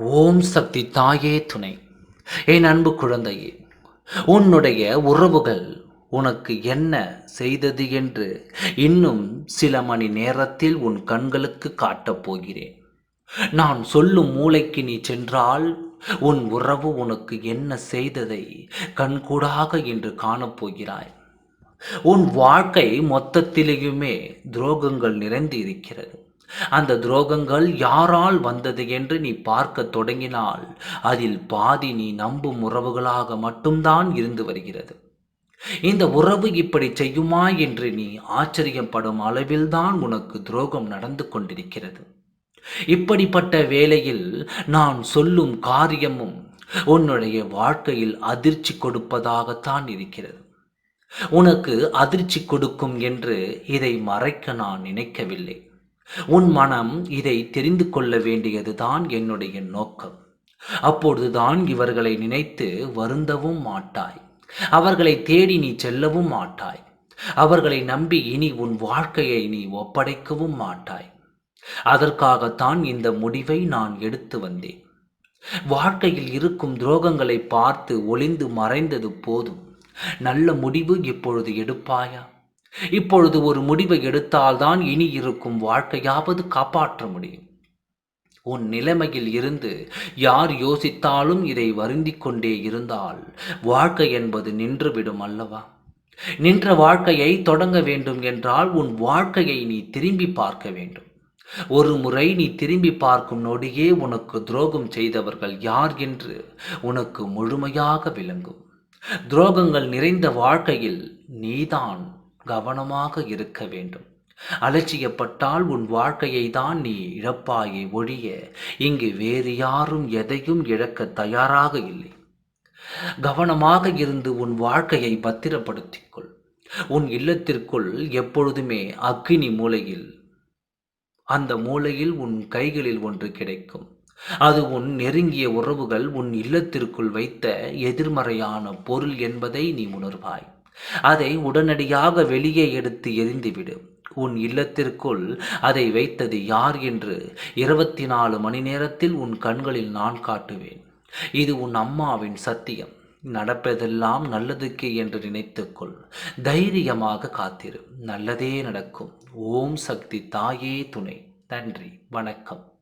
ஓம் சக்தி தாயே துணை. என் அன்பு குழந்தையே உன்னுடைய உறவுகள் உனக்கு என்ன செய்தது என்று இன்னும் சில மணி நேரத்தில் உன் கண்களுக்கு காட்டப் போகிறேன். நான் சொல்லும் மூளைக்கு நீ சென்றால் உன் உறவு உனக்கு என்ன செய்ததை கண்கூடாக இன்று காணப்போகிறாய் உன் வாழ்க்கை மொத்தத்திலேயுமே துரோகங்கள் நிறைந்து இருக்கிறது. அந்த துரோகங்கள் யாரால் வந்தது என்று நீ பார்க்க தொடங்கினால் அதில் பாதி நீ நம்பும் உறவுகளாக மட்டும்தான் இருந்து வருகிறது. இந்த உறவு இப்படி செய்யுமா என்று நீ ஆச்சரியப்படும் அளவில்தான் உனக்கு துரோகம் நடந்து கொண்டிருக்கிறது. இப்படிப்பட்ட வேளையில் நான் சொல்லும் காரியமும் உன்னுடைய வாழ்க்கையில் அதிர்ச்சி கொடுப்பதாகத்தான் இருக்கிறது. உனக்கு அதிர்ச்சி கொடுக்கும் என்று இதை மறைக்க நான் நினைக்கவில்லை. உன் மனம் இதை தெரிந்து கொள்ள வேண்டியதுதான் என்னுடைய நோக்கம். அப்பொழுதுதான் இவர்களை நினைத்து வருந்தவும் மாட்டாய். அவர்களை தேடி நீ செல்லவும் மாட்டாய். அவர்களை நம்பி இனி உன் வாழ்க்கையை நீ ஒப்படைக்கவும் மாட்டாய். அதற்காகத்தான் இந்த முடிவை நான் எடுத்து வந்தேன். வாழ்க்கையில் இருக்கும் துரோகங்களை பார்த்து ஒளிந்து மறைந்தது போதும். நல்ல முடிவு இப்பொழுது எடுப்பாயா? இப்பொழுது ஒரு முடிவை எடுத்தால்தான் இனி இருக்கும் வாழ்க்கையாவது காப்பாற்ற முடியும். உன் நிலைமையில் இருந்து யார் யோசித்தாலும் இதை வருந்தி கொண்டே இருந்தால் வாழ்க்கை என்பது நின்றுவிடும் அல்லவா? நின்ற வாழ்க்கையை தொடங்க வேண்டும் என்றால் உன் வாழ்க்கையை நீ திரும்பி பார்க்க வேண்டும். ஒரு முறை நீ திரும்பி பார்க்கும் நொடியே உனக்கு துரோகம் செய்தவர்கள் யார் என்று உனக்கு முழுமையாக விளங்கும். துரோகங்கள் நிறைந்த வாழ்க்கையில் நீதான் கவனமாக இருக்க வேண்டும். அலட்சியப்பட்டால் உன் வாழ்க்கையை தான் நீ இழப்பாயே ஒழிய இங்கு வேறு யாரும் எதையும் இழக்க தயாராக இல்லை. கவனமாக இருந்து உன் வாழ்க்கையை பத்திரப்படுத்திக்கொள். உன் இல்லத்திற்குள் எப்பொழுதுமே அக்னி மூலையில் அந்த மூலையில் உன் கைகளில் ஒன்று கிடைக்கும். அது உன் நெருங்கிய உறவுகள் உன் இல்லத்திற்குள் வைத்த எதிர்மறையான பொருள் என்பதை நீ உணர்வாய். அதை உடனடியாக வெளியே எடுத்து எரிந்துவிடு உன் இல்லத்திற்குள் அதை வைத்தது யார் என்று இருபத்தி நாலு மணி நேரத்தில் உன் கண்களில் நான் காட்டுவேன். இது உன் அம்மாவின் சத்தியம். நடப்பதெல்லாம் நல்லதுக்கே என்று நினைத்துக்கொள். தைரியமாக காத்திரு. நல்லதே நடக்கும். ஓம் சக்தி தாயே துணை. நன்றி. வணக்கம்.